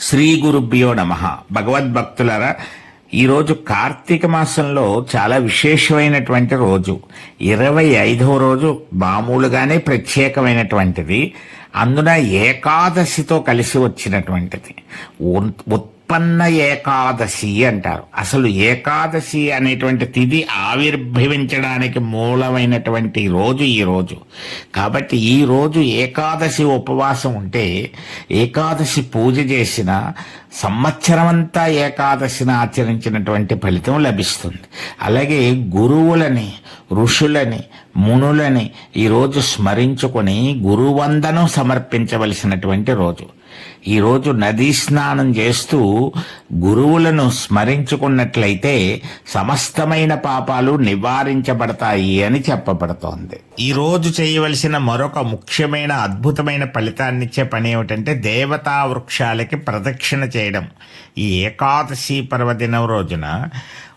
శ్రీ గురుభ్యో నమ. భగవద్భక్తులరా ఈరోజు కార్తీక మాసంలో చాలా విశేషమైనటువంటి రోజు. ఇరవై ఐదవ రోజు మామూలుగానే ప్రత్యేకమైనటువంటిది. అందున ఏకాదశితో కలిసి వచ్చినటువంటిది. ఉత్పన్న ఏకాదశి అంటారు. అసలు ఏకాదశి అనేటువంటి తిథి ఆవిర్భవించడానికి మూలమైనటువంటి రోజు ఈ రోజు. కాబట్టి ఈ రోజు ఏకాదశి ఉపవాసం ఉంటే ఏకాదశి పూజ చేసిన సంవత్సరమంతా ఏకాదశిని ఆచరించినటువంటి ఫలితం లభిస్తుంది. అలాగే గురువులని ఋషులని మునులని ఈరోజు స్మరించుకొని గురువందనం సమర్పించవలసినటువంటి రోజు. ఈరోజు నదీ స్నానం చేస్తూ గురువులను స్మరించుకున్నట్లయితే సమస్తమైన పాపాలు నివారించబడతాయి అని చెప్పబడుతోంది. ఈరోజు చేయవలసిన మరొక ముఖ్యమైన అద్భుతమైన ఫలితాన్నిచ్చే పని ఏమిటంటే దేవతా వృక్షాలకి ప్రదక్షిణ చేయడం. ఈ ఏకాదశి పర్వదినం రోజున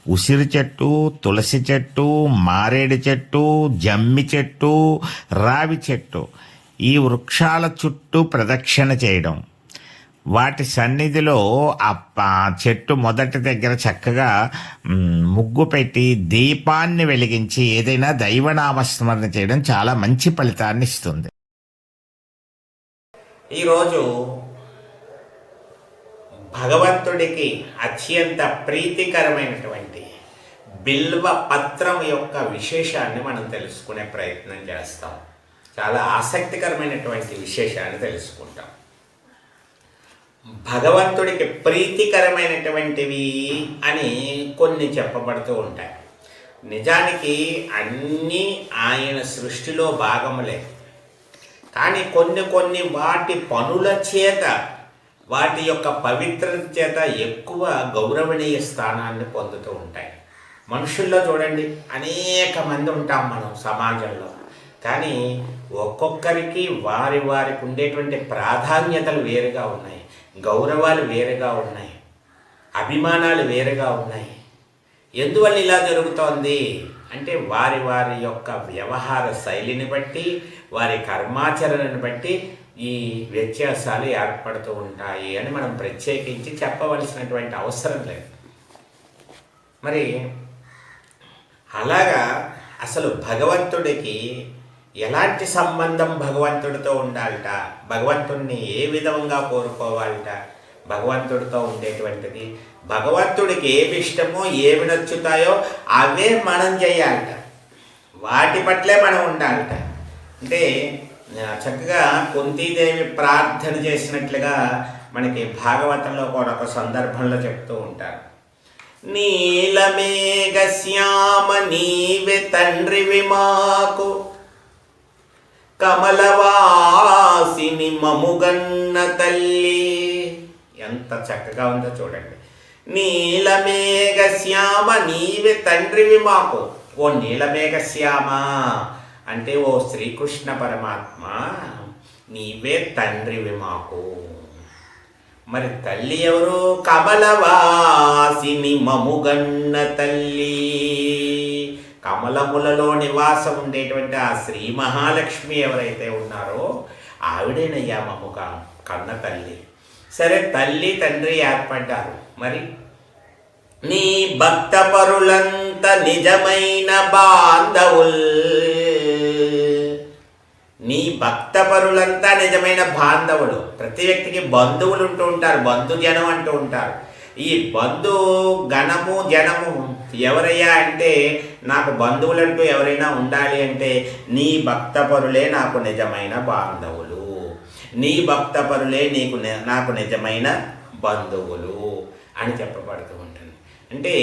ఉసిరి చెట్టు తులసి చెట్టు మారేడు చెట్టు జమ్మి చెట్టు రావి చెట్టు ఈ వృక్షాల చుట్టూ ప్రదక్షిణ చేయడం. వాటి సన్నిధిలో ఆ చెట్టు మొదటి దగ్గర చక్కగా ముగ్గు పెట్టి దీపాన్ని వెలిగించి ఏదైనా దైవనామస్మరణ చేయడం చాలా మంచి ఫలితాన్ని ఇస్తుంది. ఈరోజు భగవంతుడికి అత్యంత ప్రీతికరమైనటువంటి బిల్వ పత్రం యొక్క విశేషాన్ని మనం తెలుసుకునే ప్రయత్నం చేస్తాం. చాలా ఆసక్తికరమైనటువంటి విశేషాన్ని తెలుసుకుంటాం. భగవంతుడికి ప్రీతికరమైనటువంటివి అని కొన్ని చెప్పబడుతూ ఉంటాయి. నిజానికి అన్నీ ఆయన సృష్టిలో భాగములే. కానీ కొన్ని కొన్ని వాటి పనుల చేత వాటి యొక్క పవిత్రత చేత ఎక్కువ గౌరవనీయ స్థానాన్ని పొందుతూ ఉంటాయి. మనుషుల్లో చూడండి అనేక మంది ఉంటాం మనం సమాజంలో. కానీ ఒక్కొక్కరికి వారి వారికి ఉండేటువంటి ప్రాధాన్యతలు వేరుగా ఉన్నాయి. గౌరవాలు వేరుగా ఉన్నాయి. అభిమానాలు వేరుగా ఉన్నాయి. ఎందువల్ల ఇలా జరుగుతోంది? అంటే వారి వారి యొక్క వ్యవహార శైలిని బట్టి వారి కర్మాచరణను బట్టి ఈ వ్యత్యాసాలు ఏర్పడుతూ ఉంటాయి అని మనం ప్రత్యేకించి చెప్పవలసినటువంటి అవసరం లేదు. మరి అలాగా అసలు భగవంతుడికి ఎలాంటి సంబంధం భగవంతుడితో ఉండాలట? భగవంతుడిని ఏ విధంగా కోరుకోవాలట? భగవంతుడితో ఉండేటువంటిది. భగవంతుడికి ఏమి ఇష్టమో ఏమి నచ్చుతాయో అవే మనం చేయాలట. వాటి పట్లే మనం ఉండాలట. అంటే చక్కగా కుంతీదేవి ప్రార్థన చేసినట్లుగా మనకి భాగవతంలో కూడా ఒక సందర్భంలో చెప్తూ ఉంటారు. నీలమేఘ శ్యామ నీవే తండ్రివి మాకు. కమలవాసిని మముగన్న తల్లి. ఎంత చక్కగా ఉందో చూడండి. నీలమేఘ శ్యామ నీవే తండ్రివి మాకు. ఓ నీలమేఘ శ్యామ అంటే ఓ శ్రీకృష్ణ పరమాత్మ నీవే తండ్రివి మాకు. మరి తల్లి ఎవరు? కమలవాసిని మముగన్న తల్లి. కమలములలో నివాసం ఉండేటువంటి ఆ శ్రీ మహాలక్ష్మి ఎవరైతే ఉన్నారో ఆవిడేనయ్యా మమ్ముక కన్న తల్లి. సరే తల్లి తండ్రి ఏర్పడ్డారు. మరి? నీ భక్త పరులంత నిజమైన బాంధవుల్. నీ భక్త పరులంతా నిజమైన బాంధవులు. ప్రతి వ్యక్తికి బంధువులు ఉంటూ ఉంటారు బంధుజనం అంటూ ఉంటారు. ఈ బంధు గణము జనము ఎవరయ్యా అంటే నాకు బంధువులంటూ ఎవరైనా ఉండాలి అంటే నీ భక్తపరులే నాకు నిజమైన బాంధవులు. నీ భక్తపరులే నీకు నాకు నిజమైన బంధువులు అని చెప్పబడుతూ ఉంటుంది. అంటే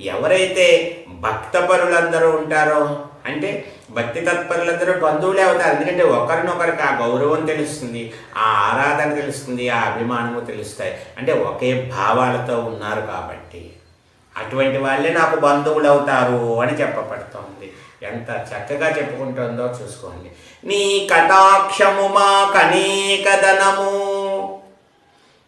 ఎవరైతే భక్తపరులందరూ ఉంటారో అంటే భక్తి తత్పరులందరూ బంధువులే అవుతారు. ఎందుకంటే ఒకరినొకరికి ఆ గౌరవం తెలుస్తుంది ఆ ఆరాధన తెలుస్తుంది ఆ అభిమానము తెలుస్తాయి. అంటే ఒకే భావాలతో ఉన్నారు కాబట్టి అటువంటి వాళ్ళే నాకు బంధువులు అవుతారు అని చెప్పబడుతోంది. ఎంత చక్కగా చెప్పుకుంటుందో చూసుకోండి. నీ కటాక్షము మా కనేక ధనము.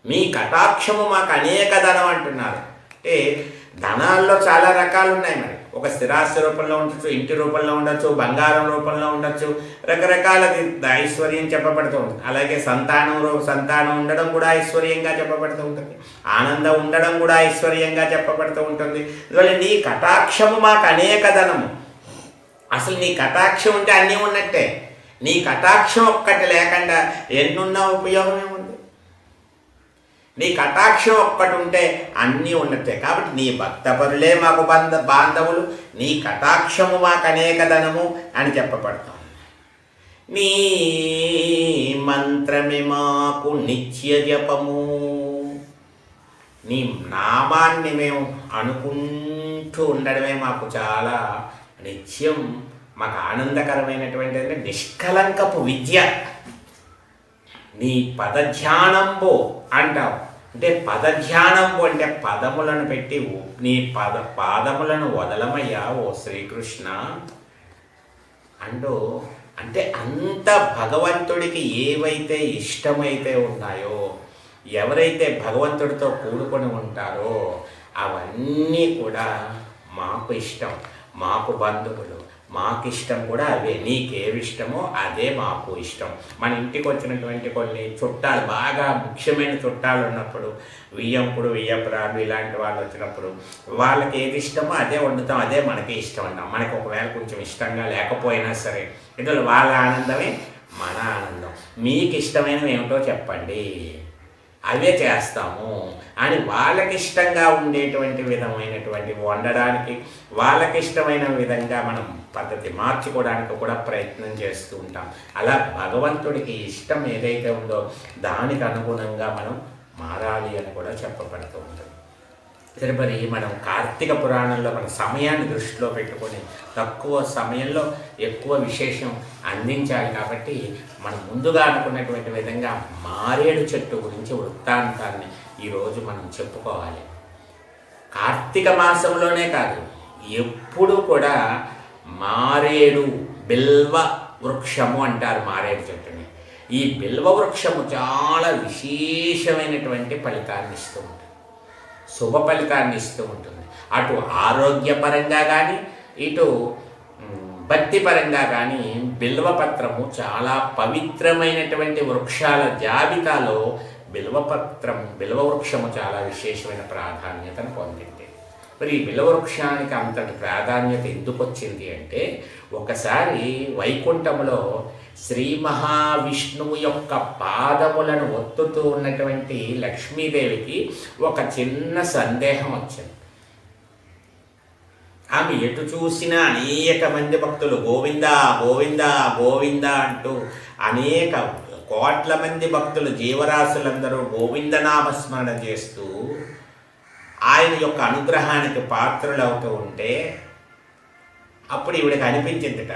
మీ కటాక్షము మాకు అనేక ధనం అంటున్నారు. అంటే ధనాల్లో చాలా రకాలు ఉన్నాయి మరి. ఒక స్థిరాస్తి రూపంలో ఉండొచ్చు ఇంటి రూపంలో ఉండొచ్చు బంగారం రూపంలో ఉండొచ్చు రకరకాల ఐశ్వర్యం చెప్పబడుతూ ఉంటుంది. అలాగే సంతానం సంతానం ఉండడం కూడా ఐశ్వర్యంగా చెప్పబడుతూ ఉంటుంది. ఆనందం ఉండడం కూడా ఐశ్వర్యంగా చెప్పబడుతూ ఉంటుంది. అందువల్ల నీ కటాక్షము మాకు అనేక ధనము. అసలు నీ కటాక్షం ఉంటే అన్నీ ఉన్నట్టే. నీ కటాక్షం ఒక్కటి లేకుండా ఎన్నున్నా ఉపయోగం నీ కటాక్షం ఒక్కటి ఉంటే అన్నీ ఉన్నట్టే. కాబట్టి నీ భక్తపరులే మాకు బంధ బాంధవులు. నీ కటాక్షము మాకు అనేక ధనము అని చెప్పబడతాం. నీ మంత్రమే మాకు నిత్య జపము. నీ నామాన్ని మేము అనుకుంటూ ఉండడమే మాకు చాలా నిత్యం మాకు ఆనందకరమైనటువంటి అంటే నిష్కలంకపు విద్య. నీ పదధ్యానంబు అంటావు. అంటే పదధ్యానంబు అంటే పదములను పెట్టి నీ పద పాదములను వదలమయ్యా ఓ శ్రీకృష్ణ అంటూ. అంటే అంత భగవంతుడికి ఏవైతే ఇష్టమైతే ఉన్నాయో ఎవరైతే భగవంతుడితో కూడుకొని ఉంటారో అవన్నీ కూడా మాకు ఇష్టం. మాకు బంధువులు మాకు ఇష్టం కూడా అవే. నీకేవి ఇష్టమో అదే మాకు ఇష్టం. మన ఇంటికి వచ్చినటువంటి కొన్ని చుట్టాలు బాగా ముఖ్యమైన చుట్టాలు ఉన్నప్పుడు వియ్యంపుడు వియ్యపురాలు ఇలాంటి వాళ్ళు వచ్చినప్పుడు వాళ్ళకి ఏది ఇష్టమో అదే వండుతాం అదే మనకి ఇష్టం అంటాం మనకి ఒకవేళ కొంచెం ఇష్టంగా లేకపోయినా సరే ఇందులో వాళ్ళ ఆనందమే మన ఆనందం. మీకు ఇష్టమైనవి ఏమిటో చెప్పండి. అవే చేస్తాము. అని వాళ్ళకి ఇష్టంగా ఉండేటువంటి విధమైనటువంటి వండడానికి వాళ్ళకి ఇష్టమైన విధంగా మనం పద్ధతి మార్చుకోవడానికి కూడా ప్రయత్నం చేస్తూ ఉంటాం. అలా భగవంతుడికి ఇష్టం ఏదైతే ఉందో దానికి అనుగుణంగా మనం మారాలి అని కూడా చెప్పబడుతూ ఉంటుంది. తిరుపతి మనం కార్తీక పురాణంలో మన సమయాన్ని దృష్టిలో పెట్టుకొని తక్కువ సమయంలో ఎక్కువ విశేషం అందించాలి కాబట్టి మనం ముందుగా అనుకున్నటువంటి విధంగా మారేడు చెట్టు గురించి వృత్తాంతాన్ని ఈరోజు మనం చెప్పుకోవాలి. కార్తీక మాసంలోనే కాదు ఎప్పుడు కూడా మారేడు బిల్వ వృక్షము అంటారు మారేడు చెట్టుని. ఈ బిల్వ వృక్షము చాలా విశేషమైనటువంటి ఫలితాన్ని ఇస్తూ ఉంటుంది శుభ ఫలితాన్ని ఇస్తూ ఉంటుంది. అటు ఆరోగ్యపరంగా కానీ ఇటు భక్తిపరంగా కానీ బిల్వపత్రము చాలా పవిత్రమైనటువంటి వృక్షాల జాబితాలో బిల్వపత్రం బిల్వవృక్షము చాలా విశేషమైన ప్రాధాన్యతను పొందింది. మరి ఈ బిల్వవృక్షానికి అంతటి ప్రాధాన్యత ఎందుకు వచ్చింది అంటే ఒకసారి వైకుంఠంలో శ్రీ మహావిష్ణువు యొక్క పాదములను ఒత్తుతూ ఉన్నటువంటి లక్ష్మీదేవికి ఒక చిన్న సందేహం వచ్చింది. ఆమె ఎటు చూసినా అనేక మంది భక్తులు గోవింద గోవింద గోవింద అంటూ అనేక కోట్ల మంది భక్తులు జీవరాశులందరూ గోవిందనామస్మరణ చేస్తూ ఆయన యొక్క అనుగ్రహానికి పాత్రులవుతూ ఉంటే అప్పుడు ఈవిడకి అనిపించిందిట.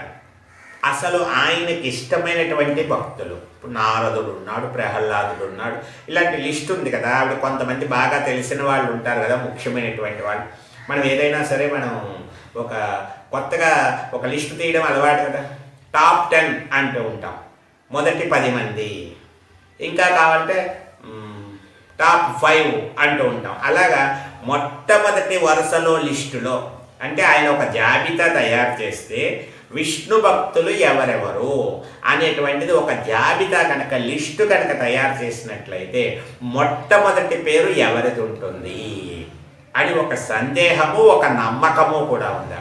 అసలు ఆయనకి ఇష్టమైనటువంటి భక్తులు. ఇప్పుడు నారదుడు ఉన్నాడు ప్రహ్లాదుడు ఉన్నాడు. ఇలాంటి లిస్ట్ ఉంది కదా. ఆవిడ కొంతమంది బాగా తెలిసిన వాళ్ళు ఉంటారు కదా ముఖ్యమైనటువంటి వాళ్ళు. మనం ఏదైనా సరే మనం ఒక కొత్తగా ఒక లిస్ట్ తీయడం అలవాటు కదా. టాప్ టెన్ అంటూ ఉంటాం. మొదటి పది మంది. ఇంకా కావాలంటే టాప్ ఫైవ్ అంటూ ఉంటాం. అలాగా మొట్టమొదటి వరుసలో లిస్టులో అంటే ఆయన ఒక జాబితా తయారు చేస్తే విష్ణు భక్తులు ఎవరెవరు అనేటువంటిది ఒక జాబితా కనుక లిస్టు కనుక తయారు చేసినట్లయితే మొట్టమొదటి పేరు ఎవరిది ఉంటుంది అని ఒక సందేహము ఒక నమ్మకము కూడా ఉంది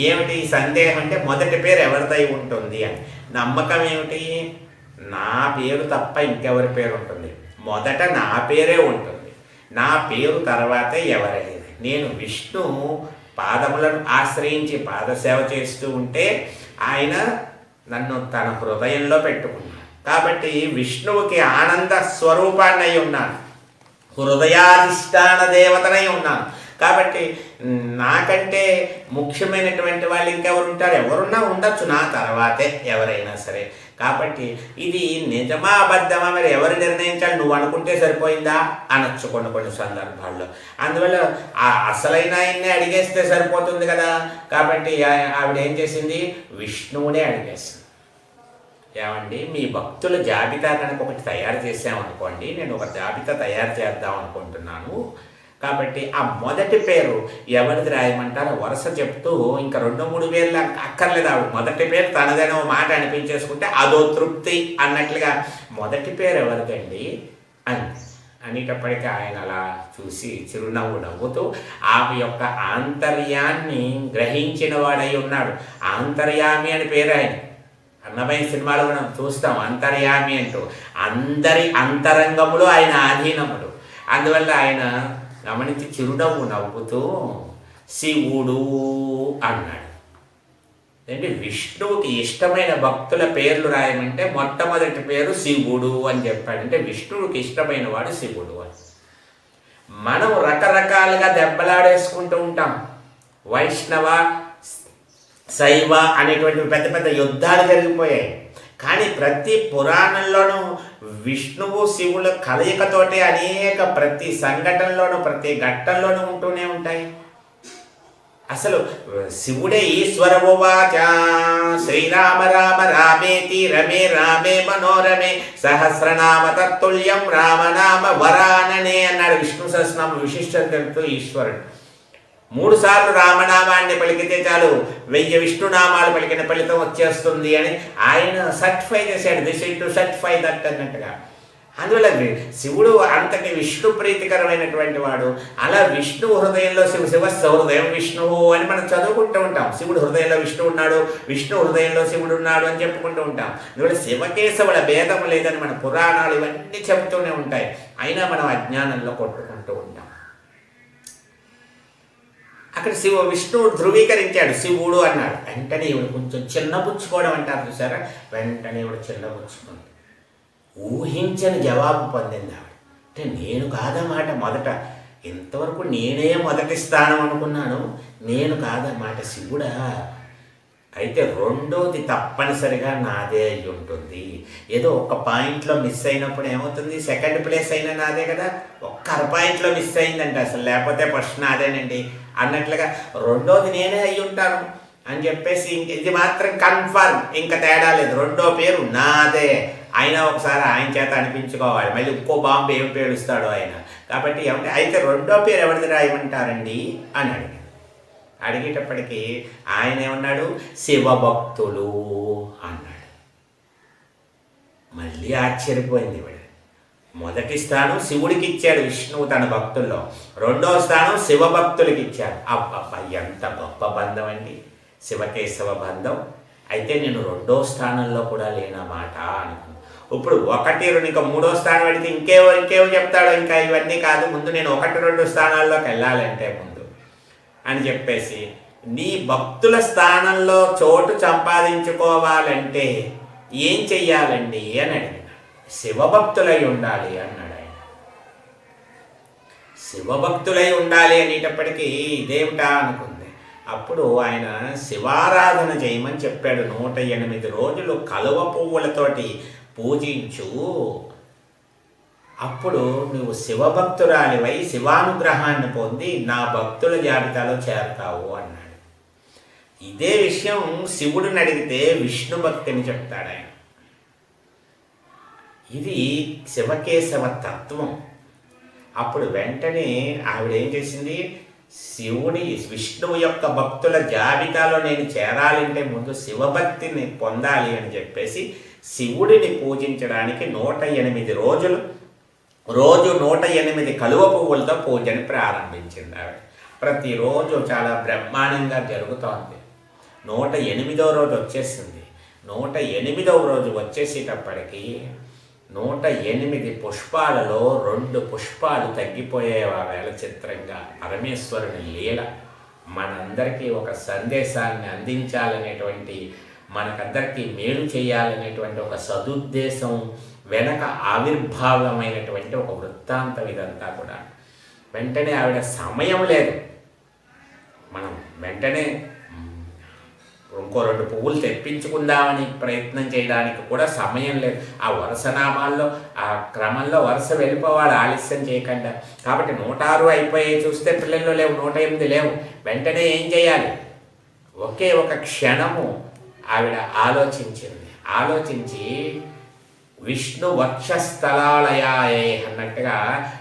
ఏమిటి సందేహం అంటే మొదటి పేరు ఎవరిదై ఉంటుంది అని. నమ్మకం ఏమిటి? నా పేరు తప్ప ఇంకెవరి పేరు ఉంటుంది? మొదట నా పేరే ఉంటుంది. నా పేరు తర్వాతే ఎవరైనా నేను విష్ణు పాదములను ఆశ్రయించి పాదసేవ చేస్తూ ఉంటే ఆయన నన్ను తన హృదయంలో పెట్టుకున్నాడు. కాబట్టి విష్ణువుకి ఆనంద స్వరూపాన్నై ఉన్నాను హృదయాధిష్టాన దేవతనై ఉన్నాను కాబట్టి నాకంటే ముఖ్యమైనటువంటి వాళ్ళు ఇంకెవరు ఉంటారు ఎవరున్నా ఉండొచ్చు నా తర్వాతే ఎవరైనా సరే. కాబట్టి ఇది నిజమా అబద్ధమా? మరి ఎవరు నిర్ణయించాలి? నువ్వు అనుకుంటే సరిపోయిందా? అనొచ్చు కొన్ని కొన్ని సందర్భాల్లో. అందువల్ల ఆ అసలైన ఆయన్ని అడిగేస్తే సరిపోతుంది కదా. కాబట్టి ఆవిడ ఏం చేసింది? విష్ణువునే అడిగేసింది. ఏమండి? మీ భక్తుల జాబితా కనుక ఒకటి తయారు చేసామనుకోండి నేను ఒక జాబితా తయారు చేద్దాం అనుకుంటున్నాను కాబట్టి ఆ మొదటి పేరు ఎవరిది రాయమంటారో వరుస చెప్తూ ఇంకా రెండు మూడు పేర్లు అక్కర్లేదు ఆవిడ. మొదటి పేరు తనదైన మాట అనిపించేసుకుంటే అదో తృప్తి అన్నట్లుగా. మొదటి పేరు ఎవరిదండి? అని అనేటప్పటికీ ఆయన అలా చూసి చిరునవ్వు నవ్వుతూ ఆమె యొక్క ఆంతర్యాన్ని గ్రహించిన వాడై ఉన్నాడు. ఆంతర్యామి అని పేరు ఆయన. అన్నమయ్య సినిమాలో మనం చూస్తాం అంతర్యామి అంటూ. అందరి అంతరంగములు ఆయన ఆధీనములు. అందువల్ల ఆయన రమణికి చిరునవ్వు నవ్వుతూ శివుడు అన్నాడు. అంటే విష్ణువుకి ఇష్టమైన భక్తుల పేర్లు రాయమంటే మొట్టమొదటి పేరు శివుడు అని చెప్పాడు. అంటే విష్ణువుకి ఇష్టమైన వాడు శివుడు అని. మనం రకరకాలుగా దెబ్బలాడేసుకుంటూ ఉంటాం. వైష్ణవ శైవ అనేటువంటి పెద్ద పెద్ద యుద్ధాలు జరిగిపోయాయి. కానీ ప్రతి పురాణంలోనూ విష్ణువు శివుల కలయికతోటి అనేక ప్రతి సంఘటనలోనూ ప్రతి ఘట్టంలోనూ ఉంటూనే ఉంటాయి. అసలు శివుడే ఈశ్వరవువాచ శ్రీరామ రామ రామేతి రమే రామే మనోరమే సహస్రనామ తత్తుల్యం రామనామ వరాననే అన్నాడు విష్ణు సహస్రనామ విశిష్టత తెలుపుతూ ఈశ్వరుడు. మూడు సార్లు రామనామాన్ని పలికితే చాలు. వెయ్యి విష్ణునామాలు పలికిన ఫలితం వచ్చేస్తుంది అని ఆయన సర్టిఫై చేశాడు. This it to certify that అన్నట్టుగా. అందువల్ల శివుడు అంతటి విష్ణు ప్రీతికరమైనటువంటి వాడు. అలా విష్ణు హృదయంలో శివ శివ హృదయం విష్ణువు అని మనం చదువుకుంటూ ఉంటాం. శివుడు హృదయంలో విష్ణు ఉన్నాడు విష్ణు హృదయంలో శివుడు ఉన్నాడు అని చెప్పుకుంటూ ఉంటాం. అందువల్ల శివకేశవుల భేదం లేదని మన పురాణాలు ఇవన్నీ చెబుతూనే ఉంటాయి. అయినా మనం అజ్ఞానంలో కొట్టుకుంటూ ఉంటాం. అక్కడ శివ విష్ణువు ధృవీకరించాడు. శివుడు అన్నాడు. వెంటనే ఇవిడు కొంచెం చిన్నపుచ్చుకోవడం అంటారు చూసారా? వెంటనే ఇవిడు చిన్నపుచ్చుకుంది ఊహించని జవాబు పొందింది ఆవిడ. అంటే నేను కాదన్నమాట మొదట. ఇంతవరకు నేనే మొదటి స్థానం అనుకున్నాను. నేను కాదన్నమాట శివుడా. అయితే రెండోది తప్పనిసరిగా నాదే అయి ఉంటుంది. ఏదో ఒక పాయింట్లో మిస్ అయినప్పుడు ఏమవుతుంది? సెకండ్ ప్లేస్ అయినా నాదే కదా? ఒక్క అర పాయింట్లో మిస్ అయిందంట అసలు లేకపోతే ఫస్ట్ నాదేనండి. అన్నట్లుగా రెండోది నేనే అయి ఉంటాను అని చెప్పేసి ఇంక ఇది మాత్రం కన్ఫర్మ్ ఇంకా తేడా లేదు. రెండో పేరు నాదే. అయినా ఒకసారి ఆయన చేత అనిపించుకోవాలి. మళ్ళీ ఇంకో బాంబు ఏం పేలుస్తాడో ఆయన. కాబట్టి ఏమంటే అయితే రెండో పేరు ఎవరిది రాయమంటారండి? అని అడిగాడు అడిగేటప్పటికీ ఆయన ఏమన్నాడు శివభక్తులు అన్నాడు. మళ్ళీ ఆశ్చర్యపోయింది ఇవిడ మొదటి స్థానం శివుడికి ఇచ్చాడు విష్ణువు తన భక్తుల్లో. రెండో స్థానం శివభక్తులకి ఇచ్చాడు అబ్బబ్బ ఎంత గొప్ప బంధం అండి శివకేశవ బంధం. అయితే నేను రెండో స్థానంలో కూడా లేనమాట అనుకున్నాను ఇప్పుడు ఒకటి రెండు ఇంకా మూడో స్థానం అడిగితే ఇంకేవో ఇంకేవో చెప్తాడో ఇంకా ఇవన్నీ కాదు. ముందు నేను ఒకటి రెండు స్థానాల్లోకి వెళ్ళాలంటే ముందు అని చెప్పేసి నీ భక్తుల స్థానంలో చోటు సంపాదించుకోవాలంటే ఏం చెయ్యాలండి అని అడిగిన శివభక్తులై ఉండాలి అన్నాడు ఆయన. శివభక్తులై ఉండాలి అనేటప్పటికీ ఇదేమిటా అనుకుంది. అప్పుడు ఆయన శివారాధన చేయమని చెప్పాడు. నూట ఎనిమిది రోజులు కలువ పువ్వులతోటి పూజించు అప్పుడు నువ్వు శివభక్తురాలివై శివానుగ్రహాన్ని పొంది నా భక్తుల జాబితాలో చేరతావు అన్నాడు. ఇదే విషయం శివుడిని అడిగితే విష్ణు భక్తిని చెప్తాడు ఆయన. ఇది శివకేశవ తత్వం. అప్పుడు వెంటనే ఆవిడ ఏం చేసింది? శివుడి విష్ణువు యొక్క భక్తుల జాబితాలో నేను చేరాలంటే ముందు శివభక్తిని పొందాలి అని చెప్పేసి శివుడిని పూజించడానికి నూట ఎనిమిది రోజులు రోజు నూట ఎనిమిది కలువ పువ్వులతో పూజని ప్రారంభించింది ఆవిడ. ప్రతిరోజు చాలా బ్రహ్మాండంగా జరుగుతోంది. నూట ఎనిమిదవ రోజు వచ్చేసింది. నూట ఎనిమిదవ రోజు వచ్చేసేటప్పటికి నూట ఎనిమిది పుష్పాలలో రెండు పుష్పాలు తగ్గిపోయాయి వేళ చిత్రంగా. పరమేశ్వరుని లీల. మనందరికీ ఒక సందేశాన్ని అందించాలనేటువంటి మనకందరికీ మేలు చేయాలనేటువంటి ఒక సదుద్దేశం వెనక ఆవిర్భావమైనటువంటి ఒక వృత్తాంతం ఇదంతా కూడా. వెంటనే ఆవిడ సమయం లేదు. మనం వెంటనే ఇంకో రెండు పువ్వులు తెప్పించుకుందామని ప్రయత్నం చేయడానికి కూడా సమయం లేదు. ఆ వరుస నామాల్లో ఆ క్రమంలో వరుస వెళ్ళిపోవాలి ఆలస్యం చేయకుండా. కాబట్టి నూట ఆరు అయిపోయి చూస్తే పిల్లల్లో లేవు నూట ఎనిమిది లేవు. వెంటనే ఏం చేయాలి? ఒకే ఒక క్షణము ఆవిడ ఆలోచించింది. ఆలోచించి విష్ణు వక్షస్థలాలయాయే అన్నట్టుగా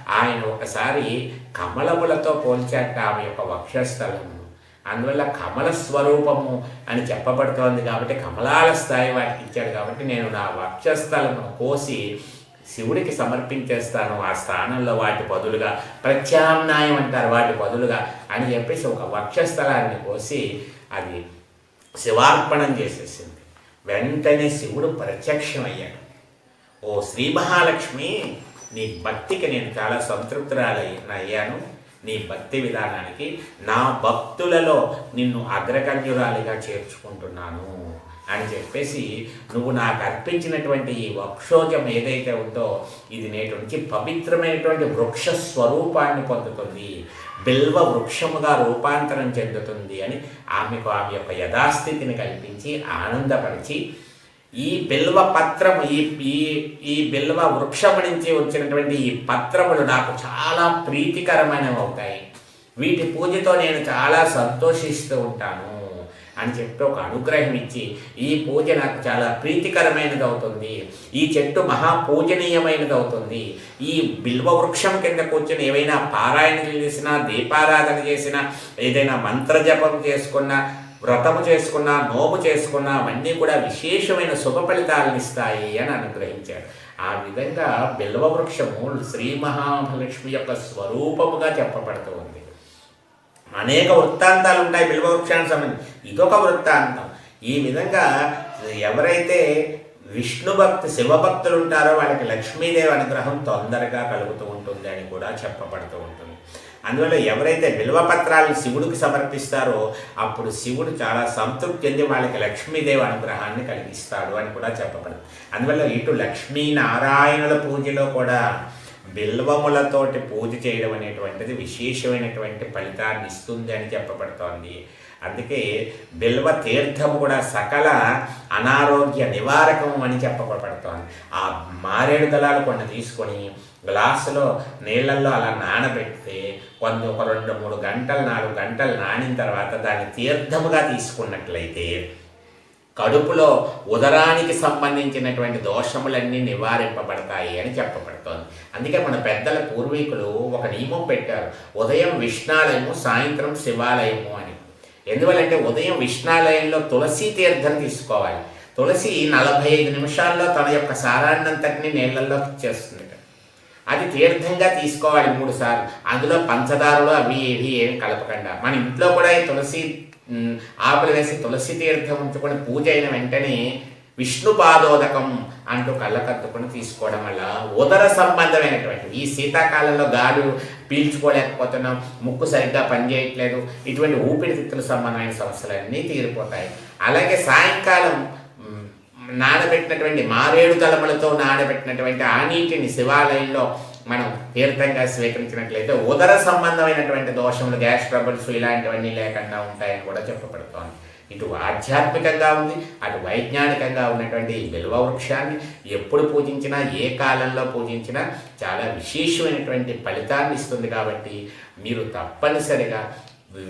ఆయన ఒకసారి కమలములతో పోల్చాట ఆమె యొక్క వక్షస్థలము. అందువల్ల కమల స్వరూపము అని చెప్పబడుతోంది కాబట్టి కమలాల స్థాయి వాటికి ఇచ్చాడు కాబట్టి నేను నా వక్షస్థలమును కోసి శివుడికి సమర్పించేస్తాను. ఆ స్థానంలో వాటి బదులుగా ప్రత్యామ్నాయం అంటారు వాటి బదులుగా అని చెప్పేసి ఒక వక్షస్థలాన్ని కోసి అది శివార్పణం చేసేసింది. వెంటనే శివుడు ప్రత్యక్షమయ్యాడు. ఓ శ్రీ మహాలక్ష్మి నీ భక్తికి నేను చాలా సంతృప్తురాలయ్యాను. నీ భక్తి విధానానికి నా భక్తులలో నిన్ను అగ్రగణ్యురాలిగా చేర్చుకుంటున్నాను అని చెప్పేసి నువ్వు నాకు అర్పించినటువంటి ఈ వక్షోజం ఏదైతే ఉందో ఇది నేటి నుంచి పవిత్రమైనటువంటి వృక్ష స్వరూపాన్ని పొందుతుంది. బిల్వ వృక్షముగా రూపాంతరం చెందుతుంది అని ఆమెకు ఆమె యొక్క యథాస్థితిని కల్పించి ఆనందపరిచి ఈ బిల్వ పత్రము ఈ ఈ ఈ బిల్వ వృక్షము నుంచి వచ్చినటువంటి ఈ పత్రములు నాకు చాలా ప్రీతికరమైనవి అవుతాయి. వీటి పూజతో నేను చాలా సంతోషిస్తూ ఉంటాను అని చెప్పి ఒక అనుగ్రహం ఇచ్చి ఈ పూజ నాకు చాలా ప్రీతికరమైనది అవుతుంది. ఈ చెట్టు మహా పూజనీయమైనది అవుతుంది. ఈ బిల్వ వృక్షం కింద కూర్చొని ఏవైనా పారాయణలు చేసినా దీపారాధన చేసినా ఏదైనా మంత్రజపం చేసుకున్నా వ్రతము చేసుకున్న నోము చేసుకున్న అవన్నీ కూడా విశేషమైన శుభ ఫలితాలను ఇస్తాయి అని అనుగ్రహించాడు. ఆ విధంగా బిల్వ వృక్షము శ్రీ మహాలక్ష్మి యొక్క స్వరూపముగా చెప్పబడుతూ ఉంది. అనేక వృత్తాంతాలు ఉంటాయి బిల్వ వృక్షానికి సంబంధించి. ఇదొక వృత్తాంతం. ఈ విధంగా ఎవరైతే విష్ణు భక్తి శివభక్తులు ఉంటారో వాళ్ళకి లక్ష్మీదేవి అనుగ్రహం తొందరగా కలుగుతూ ఉంటుంది అని కూడా చెప్పబడుతూ ఉంటుంది. అందువల్ల ఎవరైతే బిల్వపత్రాలను శివుడికి సమర్పిస్తారో అప్పుడు శివుడు చాలా సంతృప్తి చెంది వాళ్ళకి లక్ష్మీదేవి అనుగ్రహాన్ని కలిగిస్తాడు అని కూడా చెప్పబడింది. అందువల్ల ఇటు లక్ష్మీనారాయణుల పూజలో కూడా బిల్వములతోటి పూజ చేయడం అనేటువంటిది విశేషమైనటువంటి ఫలితాన్ని ఇస్తుంది అని చెప్పబడుతోంది. అందుకే బిల్వ తీర్థము కూడా సకల అనారోగ్య నివారకం అని చెప్పబడుతోంది. ఆ మారేడు దళాలు కొన్ని తీసుకొని గ్లాసులో నీళ్ళల్లో అలా నానబెడితే కొంత ఒక రెండు మూడు గంటలు నాలుగు గంటలు నానిన తర్వాత దాన్ని తీర్థముగా తీసుకున్నట్లయితే కడుపులో ఉదరానికి సంబంధించినటువంటి దోషములన్నీ నివారింపబడతాయి అని చెప్పబడుతోంది. అందుకే మన పెద్దల పూర్వీకులు ఒక నియమం పెట్టారు. ఉదయం విష్ణాలయము సాయంత్రం శివాలయము అని. ఎందువల్లంటే ఉదయం విష్ణాలయంలో తులసి తీర్థం తీసుకోవాలి. తులసి నలభై ఐదు నిమిషాల్లో తన యొక్క సారాన్నంతటిని నీళ్ళల్లోకి ఇచ్చేస్తుంది అది తీర్థంగా తీసుకోవాలి మూడు సార్లు అందులో పంచదారలు అవి ఏవి ఏమి కలపకుండా. మన ఇంట్లో కూడా ఈ తులసి ఆకులు వేసి తులసి తీర్థం ఉంచుకొని పూజ అయిన వెంటనే విష్ణు పాదోదకం అంటూ కళ్ళకత్తుకుని తీసుకోవడం వల్ల ఉదర సంబంధమైనటువంటి ఈ శీతాకాలంలో గాడు పీల్చుకోలేకపోతున్నాం ముక్కు సరిగ్గా పనిచేయట్లేదు ఇటువంటి ఊపిరితిత్తుల సంబంధమైన సమస్యలన్నీ తీరిపోతాయి. అలాగే సాయంకాలం నానబెట్టినటువంటి మారేడు తలములతో నానబెట్టినటువంటి ఆ నీటిని శివాలయంలో మనం తీర్థంగా స్వీకరించినట్లయితే ఉదర సంబంధమైనటువంటి దోషములు గ్యాస్ ట్రబుల్స్ ఇలాంటివన్నీ లేకుండా ఉంటాయని కూడా చెప్పబడుతోంది. ఇటు ఆధ్యాత్మికంగా ఉంది అటు వైజ్ఞానికంగా ఉన్నటువంటి ఈ బిల్వ వృక్షాన్ని ఎప్పుడు పూజించినా ఏ కాలంలో పూజించినా చాలా విశేషమైనటువంటి ఫలితాన్ని ఇస్తుంది కాబట్టి మీరు తప్పనిసరిగా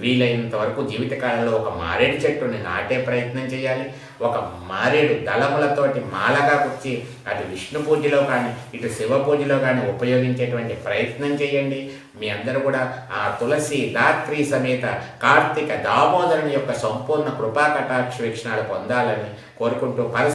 వీలైనంత వరకు జీవితకాలంలో ఒక మారేడు చెట్టుని నాటే ప్రయత్నం చేయాలి. ఒక మారేడు దళములతోటి మాలగా కుర్చి అటు విష్ణు పూజలో కానీ ఇటు శివ పూజలో కానీ ఉపయోగించేటువంటి ప్రయత్నం చేయండి. మీ అందరూ కూడా ఆ తులసి దాత్రి సమేత కార్తీక దామోదరుని యొక్క సంపూర్ణ కృపా కటాక్ష వీక్షణాలు పొందాలని కోరుకుంటూ పరస్